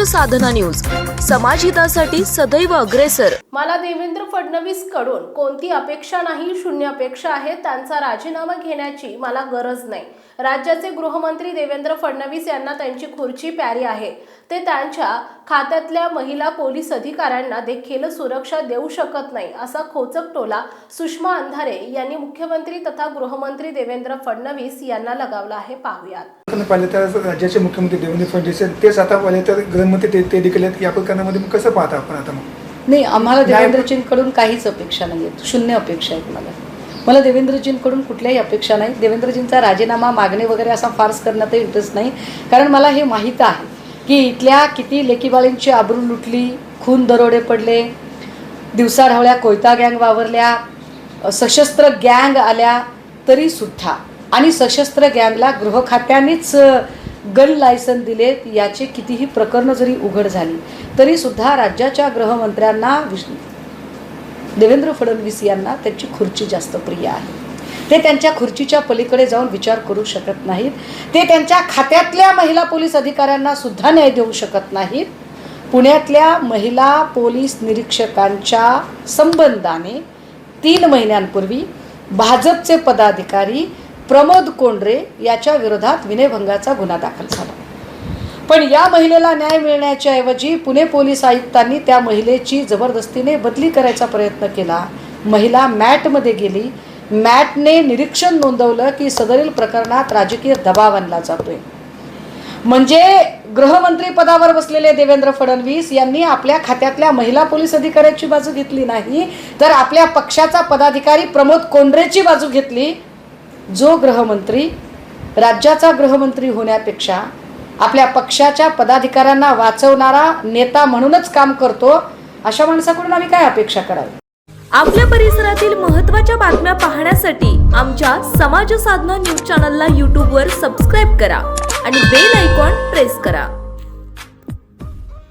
साधना news. समाजहितासाठी सदैव अग्रेसर. मला देवेंद्र फडणवीसकडून कोणती अपेक्षा नाही शून्य अपेक्षा आहे त्यांचा राजीनामा घेण्याची मला गरज नाही. राज्याचे गृहमंत्री देवेंद्र फडणवीस यांना त्यांची खुर्ची प्यारी आहे. ते त्यांच्या खात्यातल्या महिला पोलीस अधिकाऱ्यांना देखील सुरक्षा देऊ शकत नाही असा खोचक टोला सुषमा अंधारे यांनी मुख्यमंत्री तथा गृहमंत्री देवेंद्र फडणवीस यांना लगावला आहे. पाहुयात. आपण पाहिलं तर राज्याचे मुख्यमंत्री देवेंद्र फडणवीस तेच आता पाहिले तर गृहमंत्री ते ते देखील आहेत. या प्रकरणामध्ये मग कसं पाहता आपण आता मग? नाही आम्हाला. देवेंद्रजींकडून काहीच अपेक्षा नाही आहेत शून्य अपेक्षा आहेत मला. मला देवेंद्रजींकडून कुठल्याही अपेक्षा नाही. देवेंद्रजींचा राजीनामा मागणे वगैरे असा फार्स करण्यातही इंटरेस्ट नाही. कारण मला हे माहीत आहे की इथल्या किती लेकीबाळींची आबरू लुटली खून दरोडे पडले दिवसाढवळ्या कोयता गँग वावरल्या सशस्त्र गँग आल्या तरीसुद्धा आणि सशस्त्र गँगला गृह खात्यानेच गन लायसन दिले याचे कितीही प्रकरणं जरी उघड झाली तरीसुद्धा राज्याच्या गृहमंत्र्यांना विश देवेंद्र फडणवीस यांना त्यांची खुर्ची जास्त प्रिय आहे. ते त्यांच्या खुर्चीच्या पलीकडे जाऊन विचार करू शकत नाहीत. ते त्यांच्या खात्यातल्या महिला पोलीस अधिकाऱ्यांना सुद्धा न्याय देऊ शकत नाहीत. पुण्यातल्या महिला पोलीस निरीक्षकांच्या संबंधाने तीन महिन्यांपूर्वी भाजपचे पदाधिकारी प्रमोद कोंडरे याच्या विरोधात विनयभंगाचा गुन्हा दाखल झाला. पण या महिलेला न्याय मिळण्याच्या ऐवजी पुणे पोलीस आयुक्तांनी त्या महिलेची जबरदस्तीने बदली करायचा प्रयत्न केला. महिला मॅटमध्ये गेली. मॅटने निरीक्षण नोंदवलं की सदरील प्रकरणात राजकीय दबाव आणला जातोय. म्हणजे गृहमंत्री पदावर बसलेले देवेंद्र फडणवीस यांनी आपल्या खात्यातल्या महिला पोलीस अधिकाऱ्याची बाजू घेतली नाही तर आपल्या पक्षाचा पदाधिकारी प्रमोद कोंडरेची बाजू घेतली. जो गृहमंत्री राज्याचा गृहमंत्री होण्यापेक्षा आपल्या पक्षाच्या पदाधिकाऱ्यांना वाचवणारा नेता म्हणूनच काम करतो अशा माणसाकडून आम्ही काय अपेक्षा करावी? आपल्या परिसरातील महत्त्वाच्या बातम्या पाहण्यासाठी आमच्या समाज साधना न्यूज चॅनलला यूट्यूबवर सबस्क्राईब करा आणि बेल आयकॉन प्रेस करा.